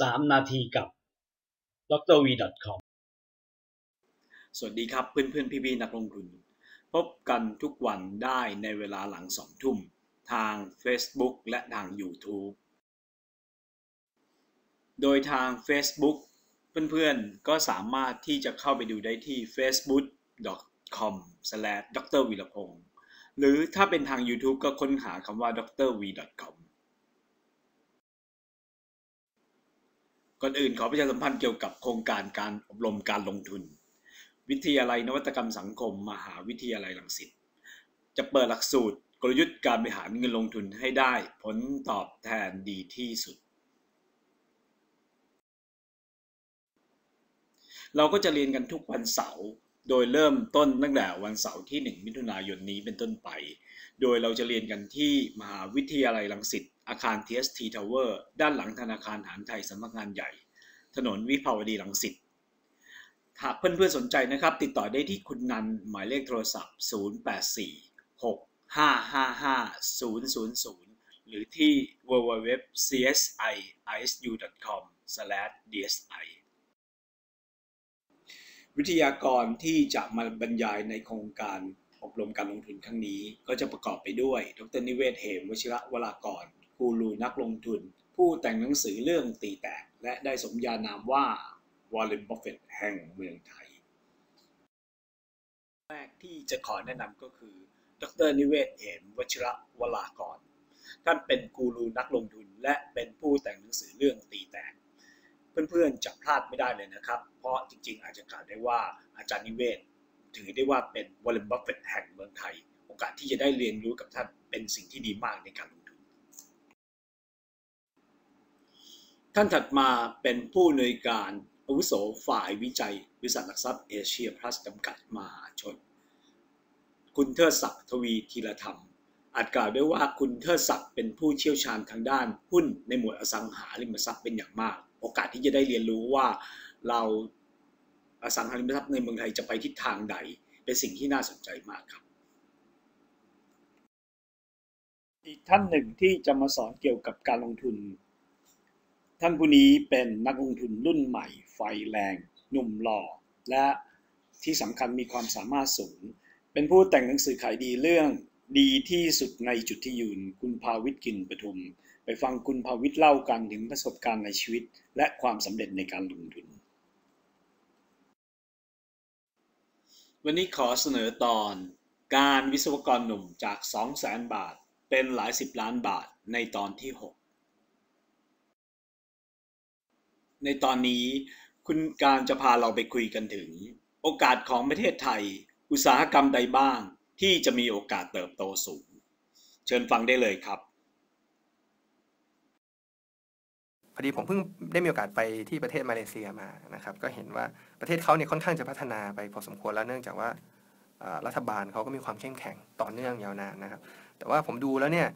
3 นาทีกับ d r v com สวัสดีครับเพื่อนเพื่อนพี่พี่นักลงทุน พบกันทุกวันได้ในเวลาหลังสองทุ่ม ทาง Facebook และทาง YouTube โดยทาง Facebook เพื่อนๆก็สามารถที่จะเข้าไปดูได้ที่ facebook.com d r v วีรพงศ์หรือถ้าเป็นทาง YouTube ก็ค้นหาคำว่า drv.com ก่อนอื่นขอประชาสัมพันธ์เกี่ยวกับโครงการการอบรมการลงทุน วิทยาลัยนวัตกรรมสังคม มหาวิทยาลัยรังสิตจะเปิดหลักสูตรกลยุทธ์การบริหารเงินลงทุนให้ได้ผลตอบแทนดีที่สุด เราก็จะเรียนกันทุกวันเสาร์โดยเริ่มต้นตั้งแต่วันเสาร์ที่ 1 มิถุนายนนี้เป็นต้นไป โดยเราจะเรียนกันที่มหาวิทยาลัยรังสิต อาคาร TST Tower ด้านหลังธนาคารหารไทยสำนักงานใหญ่ ถนนวิภาวดีรังสิตหากเพื่อนๆสนใจนะครับ ติดต่อได้ที่คุณนันหมายเลขโทรศัพท์ 084 6 555 000 หรือที่ www.csisu.com/dsi วิทยากรที่จะมาบรรยายในโครงการอบรมการลงทุนครั้งนี้ ก็จะประกอบไปด้วย ดรนิเวศเหมวชิระวรากร กูรูนักลงทุน ผู้แต่งหนังสือเรื่องตีแตก และได้สมญานามว่าวอลเลนบัฟเฟตแห่งเมืองไทย แรกที่จะขอแนะนำก็คือ ดรนิเวศเหมวชิระวรากร ท่านเป็นกูรูนักลงทุน และเป็นผู้แต่งหนังสือเรื่องตีแตก เพื่อนๆจะพลาดไม่ได้เลยนะครับ เพราะจริงๆ อาจจะกล่าวได้ว่าอาจารย์นิเวศ ถือได้ว่าเป็นวอลเลนบัฟเฟตแห่งเมืองไทย โอกาสที่จะได้เรียนรู้กับท่านเป็นสิ่งที่ดีมากในการลงทุน ท่านถัดมาเป็นผู้อำนวยการอาวุโสฝ่ายวิจัยบริษัทหลักทรัพย์เอเชียพลัสจำกัดมหาชน คุณเทิดศักดิ์ทวีธีรธรรม อาจกล่าวได้ว่าคุณเทิดศักดิ์เป็นผู้เชี่ยวชาญทางด้านหุ้นในหมวดอสังหาริมทรัพย์เป็นอย่างมาก โอกาสที่จะได้เรียนรู้ว่าเราอสังหาริมทรัพย์ในเมืองไทยจะไปทิศทางใด เป็นสิ่งที่น่าสนใจมากครับ อีกท่านหนึ่งที่จะมาสอนเกี่ยวกับการลงทุน ท่านผู้นี้เป็นนักลงทุนรุ่นใหม่ ไฟแรง หนุ่มหล่อ และที่สำคัญมีความสามารถสูง เป็นผู้แต่งหนังสือขายดีเรื่องดีที่สุดในจุดที่ยืน คุณภาวิทย์กินปทุม ไปฟังคุณภาวิทย์เล่ากันถึงประสบการณ์ในชีวิต และความสำเร็จในการลงทุน วันนี้ขอเสนอตอน การวิศวกรหนุ่มจาก 200,000 บาท เป็นหลายสิบล้านบาทในตอนที่ 6 ในตอนนี้คุณการจะพาเราไปคุยกันถึง โอกาสของประเทศไทย อุตสาหกรรมใดบ้าง ที่จะมีโอกาสเติบโตสูง เชิญฟังได้เลยครับพอดีผมเพิ่งได้มีโอกาสไปที่ประเทศมาเลเซียมานะครับ ก็เห็นว่าประเทศเขาเนี่ยค่อนข้างจะพัฒนาไปพอสมควรแล้วเนื่องจากว่ารัฐบาลเขาก็มีความเข้มแข็งต่อเนื่องยาวนานนะครับ แต่ว่าผมดูแล้วเนี่ย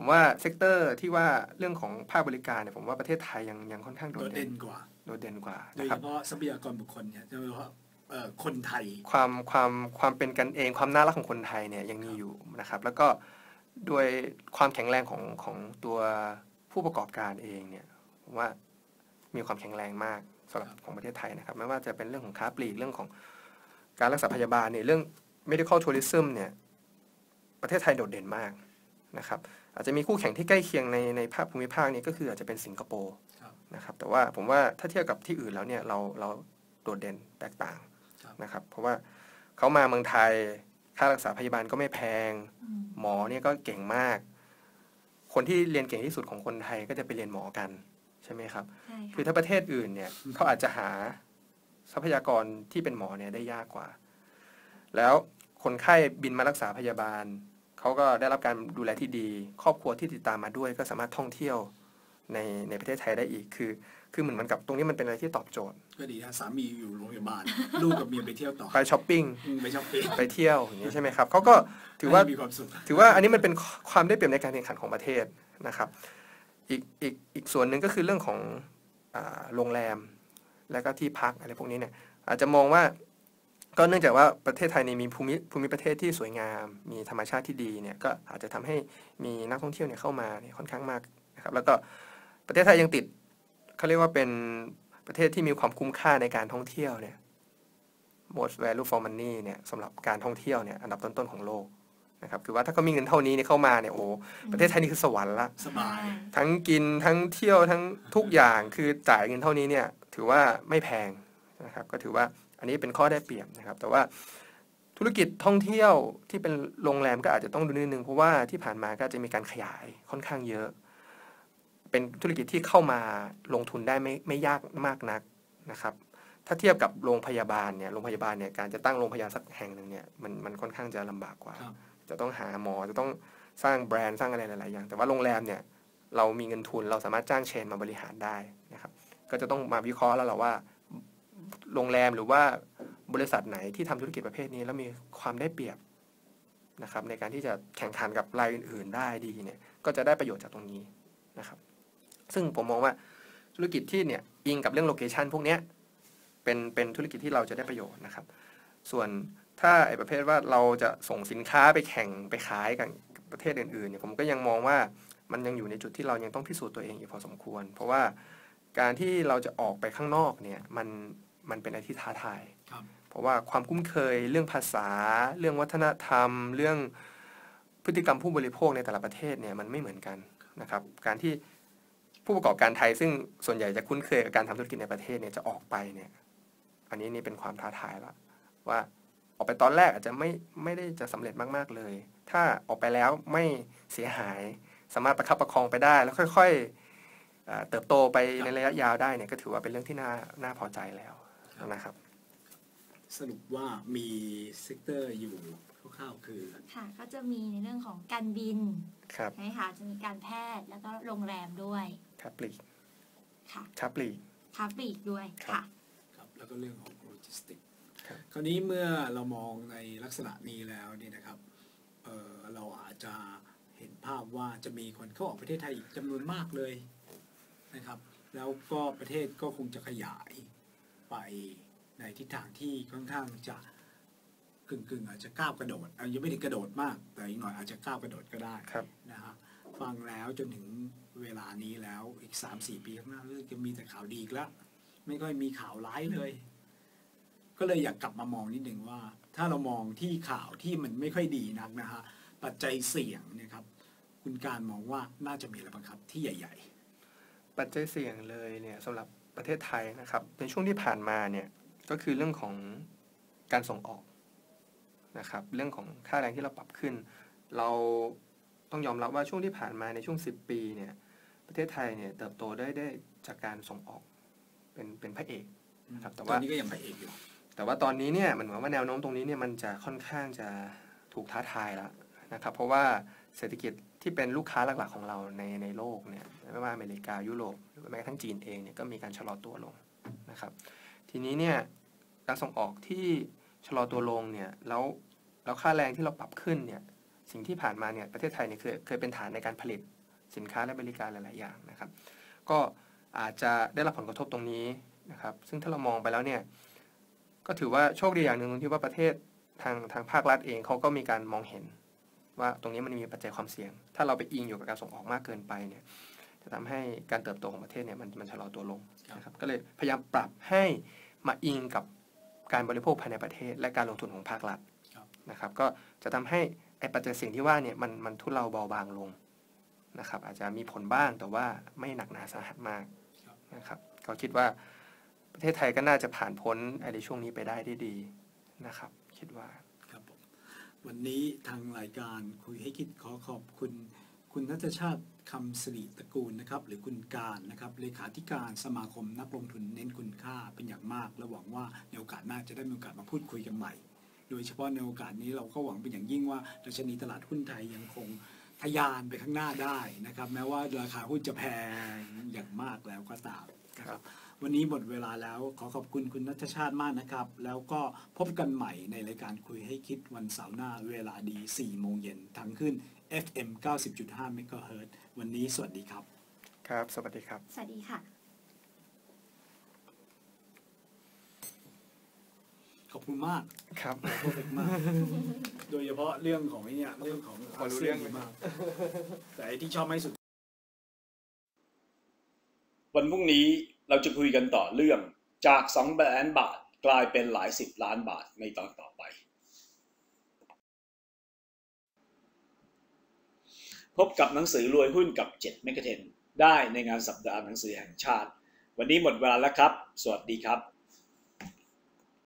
ผมว่าเซกเตอร์ที่ว่าเรื่องของภาคบริการเนี่ยผมว่าประเทศไทยยังยังค่อนข้างโดโดดดเด่เด่นนกว่าโดดเด่นกว่าโดยนะคเฉรับพาะทรัพยากรบุคคลเนี่ยโดยเฉพาะเอ่อคนไทย ความความความเป็นกันเองความน่ารักของคนไทยเนี่ยยังมีอยู่นะครับ แล้วก็ด้วยความแข็งแรงของของตัวผู้ประกอบการเองเนี่ยผมว่ามีความแข็งแรงมากสำหรับของประเทศไทยนะครับ ไม่ว่าจะเป็นเรื่องของค้าปลีกเรื่องของการรักษาพยาบาลเนี่ยเรื่อง medical tourism เนี่ยประเทศไทยโดดเด่นมากนะครับ อาจจะมีคู่แข่งที่ใกล้เคียงในในภาคภูมิภาคนี้ก็คืออาจจะเป็นสิงคโปร์ครับนะครับแต่ว่าผมว่าถ้าเทียบกับที่อื่นแล้วเนี่ยเราเราโดดเด่นแตกต่างครับนะครับ เพราะว่าเขามาเมืองไทยค่ารักษาพยาบาลก็ไม่แพงอืมหมอเนี่ยก็เก่งมาก คนที่เรียนเก่งที่สุดของคนไทยก็จะไปเรียนหมอกันใช่ไหมครับใช่คือค่ะถ้าประเทศอื่นเนี่ยเขาอาจจะหาทรัพยากรที่เป็นหมอเนี่ยได้ยากกว่า แล้วคนไข้บินมารักษาพยาบาล เขาก็ได้รับการดูแลที่ดี ครอบครัวที่ติดตามมาด้วยก็สามารถท่องเที่ยวในในประเทศไทยได้อีกคือ คือเหมือนเหมือนกับตรงนี้มันเป็นอะไรที่ตอบโจทย์ ก็ดีนะสามีอยู่โรงพยาบาลลูกกับเมียไปเที่ยวต่อไปช้อปปิ้งอืมไปช้อปปิ้งไปเที่ยวอย่างนี้ใช่ไหมครับเขาก็ถือว่ามีความสุขถือว่าอันนี้มันเป็นความได้เปรียบในการแข่งขันของประเทศนะครับอีกอีกอีกส่วนหนึ่งก็คือเรื่องของอาโรงแรม และก็ที่พักอะไรพวกนี้เนี่ยอาจจะมองว่า ก็เนื่องจากว่าประเทศไทยเนี่ยมีภูมิภูมิประเทศที่สวยงาม มีธรรมชาติที่ดีเนี่ยก็อาจจะทำให้มีนักท่องเที่ยวเนี่ยเข้ามาเนี่ยค่อนข้างมากนะครับแล้วก็ประเทศไทยยังติดเขาเรียกว่าเป็นประเทศที่มีความคุ้มค่าในการท่องเที่ยวเนี่ย most value for money เนี่ยสำหรับการท่องเที่ยวเนี่ยอันดับต้นๆของโลกนะครับคือว่าถ้าเขามีเงินเท่านี้เนี่ยเข้ามาเนี่ยโอ้ประเทศไทยนี่คือสวรรค์ละสบายทั้งกินทั้งเที่ยวทั้งทุกอย่างคือจ่ายเงินเท่านี้เนี่ยถือว่าไม่แพงนะครับก็ถือว่า อันนี้เป็นข้อได้เปรียบนะครับ แต่ว่าธุรกิจท่องเที่ยวที่เป็นโรงแรมก็อาจจะต้องดูนิดนึงเพราะว่าที่ผ่านมาก็จะมีการขยายค่อนข้างเยอะ เป็นธุรกิจที่เข้ามาลงทุนได้ไม่ไม่ยากมากนักนะครับ ถ้าเทียบกับโรงพยาบาลเนี่ยโรงพยาบาลเนี่ยการจะตั้งโรงพยาบาลสักแห่งหนึ่งเนี่ยมันมันค่อนข้างจะลำบากกว่าครับจะต้องหาหมอจะต้องสร้างแบรนด์สร้างอะไรหลาย ๆ อย่าง แต่ว่าโรงแรมเนี่ยเรามีเงินทุนเราสามารถจ้างเชนมาบริหารได้นะครับ ก็จะต้องมาวิเคราะห์แล้วแหละว่า โรงแรมหรือว่าบริษัทไหนที่ทำธุรกิจประเภทนี้ แล้วมีความได้เปรียบนะครับในการที่จะแข่งขันกับรายอื่น ๆ ได้ดีเนี่ยก็จะได้ประโยชน์จากตรงนี้นะครับซึ่งผมมองว่าธุรกิจที่เนี่ยอิงกับเรื่องโลเคชันพวกนี้เป็นเป็นธุรกิจที่เราจะได้ประโยชน์นะครับ ส่วนถ้าไอ้ประเภทว่าเราจะส่งสินค้าไปแข่งไปขายกับประเทศอื่นๆเนี่ยผมก็ยังมองว่ามันยังอยู่ในจุดที่เรายังต้องพิสูจน์ตัวเองอยู่พอสมควร เพราะว่าการที่เราจะออกไปข้างนอกเนี่ยมัน มันเป็นอะไรที่ท้าทายครับเพราะว่าความคุ้นเคยเรื่องภาษา เรื่องวัฒนธรรม เรื่องพฤติกรรมผู้บริโภคในแต่ละประเทศเนี่ยมันไม่เหมือนกันนะครับ การที่ผู้ประกอบการไทย ซึ่งส่วนใหญ่จะคุ้นเคยกับการทำธุรกิจในประเทศเนี่ยจะออกไปเนี่ยอันนี้นี่เป็นความท้าทายละว่าออกไปตอนแรกอาจจะไม่ไม่ได้จะสำเร็จมาก ๆเลย ถ้าออกไปแล้วไม่เสียหายสามารถประคับประคองไปได้ แล้วค่อย ๆเอ่อเติบโตไปในระยะยาวได้เนี่ยก็ถือว่าเป็นเรื่องที่น่าน่าพอใจแล้ว นะครับ สรุปว่ามีเซกเตอร์อยู่คร่าวๆคือ ค่ะ ก็จะมีในเรื่องของการบินครับใช่ไหมคะจะมีการแพทย์แล้วก็โรงแรมด้วยทับปลีกค่ะทับปลีกค้าปลีกด้วยครับค่ะครับแล้วก็เรื่องของโลจิสติกครับคราวนี้เมื่อเรามองในลักษณะนี้แล้วเนี่ยนะครับเอ่อเราอาจจะเห็นภาพว่าจะมีคนเข้าออกประเทศไทยอีกจำนวนมากเลยนะครับ แล้วก็ประเทศก็คงจะขยาย ไปในทิศทางที่ค่อนข้างจะกึ่งๆอาจจะก้าวกระโดดอะยังไม่ได้กระโดดมาก แต่อีกหน่อยอาจจะก้าวกระโดดก็ได้ครับนะฮะฟังแล้วจนถึงเวลานี้แล้วอีกสามสี่ปีข้างหน้าเรื่องจะมีแต่ข่าวดีอีกแล้วไม่ค่อยมีข่าวร้ายเลย ก็เลยอยากกลับมามองนิดหนึ่งว่า ถ้าเรามองที่ข่าวที่มันไม่ค่อยดีนักนะฮะปัจจัยเสี่ยงเนะครับ คุณการมองว่าน่าจะมีอะไรบ้างครับที่ใหญ่ปัจจัยเสี่ยงเลยเนี่ยสำหรับ ประเทศไทยนะครับ ในช่วงที่ผ่านมาเนี่ยก็คือเรื่องของการส่งออกนะครับ เรื่องของค่าแรงที่เราปรับขึ้น เราต้องยอมรับว่าช่วงที่ผ่านมาในช่วง 10 ปีเนี่ยประเทศไทยเนี่ยเติบโตได้ได้จากการส่งออกเป็นเป็นพระเอกๆครับแต่ตว่าอนนี้ก็ยังพระเอกอยู่ แต่ว่าตอนนี้เนี่ยมันเหมือนว่าแนวโน้มตรงนี้เนี่ยมันจะค่อนข้างจะถูกท้าทายแล้วนะครับ เพราะว่า เศรษฐกิจที่เป็นลูกค้าหลักๆของเราในในโลกเนี่ยไม่ว่าอเมริกายุโรปหรือแม้กระทั่งจีนเองเนี่ยก็มีการชะลอตัวลงนะครับ ทีนี้เนี่ยการส่งออกที่ชะลอตัวลงเนี่ยแล้วแล้วค่าแรงที่เราปรับขึ้นเนี่ยสิ่งที่ผ่านมาเนี่ยประเทศไทยเนี่ยเคยเคยเป็นฐานในการผลิตสินค้าและบริการหลาย ๆ อย่างนะครับ ก็อาจจะได้รับผลกระทบตรงนี้นะครับ ซึ่งถ้าเรามองไปแล้วเนี่ยก็ถือว่าโชคดีอย่างหนึ่งตรงที่ว่าประเทศทางทางภาครัฐเองเขาก็มีการมองเห็น ว่าตรงนี้มันมีปัจจัยความเสี่ยง ถ้าเราไปอิงอยู่กับการส่งออกมากเกินไปเนี่ยจะทำให้การเติบโตของประเทศเนี่ยมันมันชะลอตัวลงนะครับก็เลยพยายามปรับให้มาอิงกับการบริโภคภายในประเทศ และการลงทุนของภาครัฐครับนะครับก็จะทำให้ไอ้ปัจจัยเสี่ยงที่ว่าเนี่ยมันมันทุเลาเบาบางลงนะครับอาจจะมีผลบ้างแต่ว่าไม่หนักหนาสาหัสมากนะครับก็คิดว่าประเทศไทยก็น่าจะผ่านพ้นไอ้ในช่วงนี้ไปได้ได้ดีนะครับ คิดว่าครับผม วันนี้ทางรายการคุยให้คิดขอขอบคุณ คุณนัทชาติคำสิริตระกูลนะครับ หรือคุณการนะครับเลขาธิการสมาคมนักลงทุนเน้นคุณค่าเป็นอย่างมากและหวังว่าในโอกาสหน้าจะได้มีโอกาสมาพูดคุยกันใหม่ โดยเฉพาะในโอกาสนี้เราก็หวังเป็นอย่างยิ่งว่าดัชนีตลาดหุ้นไทยยังคงทะยานไปข้างหน้าได้นะครับ แม้ว่าราคาหุ้นจะแพงอย่างมากแล้วก็ตามนะครับ วันนี้หมดเวลาแล้วขอขอบคุณคุณนัทชาติมากนะครับ แล้วก็พบกันใหม่ในรายการคุยให้คิดวันเสาร์หน้าเวลาดี 4 โมงเย็นทางขึ้น FM 90.5 MHz วันนี้สวัสดีครับ ครับ สวัสดีครับ สวัสดีค่ะ ขอบคุณมากครับเพอร์เฟกมาก โดยเฉพาะเรื่องของไอ้เนี่ยเรื่องของพอรู้าซียนเรื่องเลย มาก แต่ไอ้ที่ชอบไม่สุด วันพรุ่งนี้ เราจะคุยกันต่อเรื่องจาก2ล้านบาทกลายเป็นหลายสิบล้านบาทในตอนต่อไป พบกับหนังสือรวยหุ้นกับ 7 เมกะเทนได้ในงานสัปดาห์หนังสือแห่งชาติ วันนี้หมดเวลาแล้วครับ สวัสดีครับ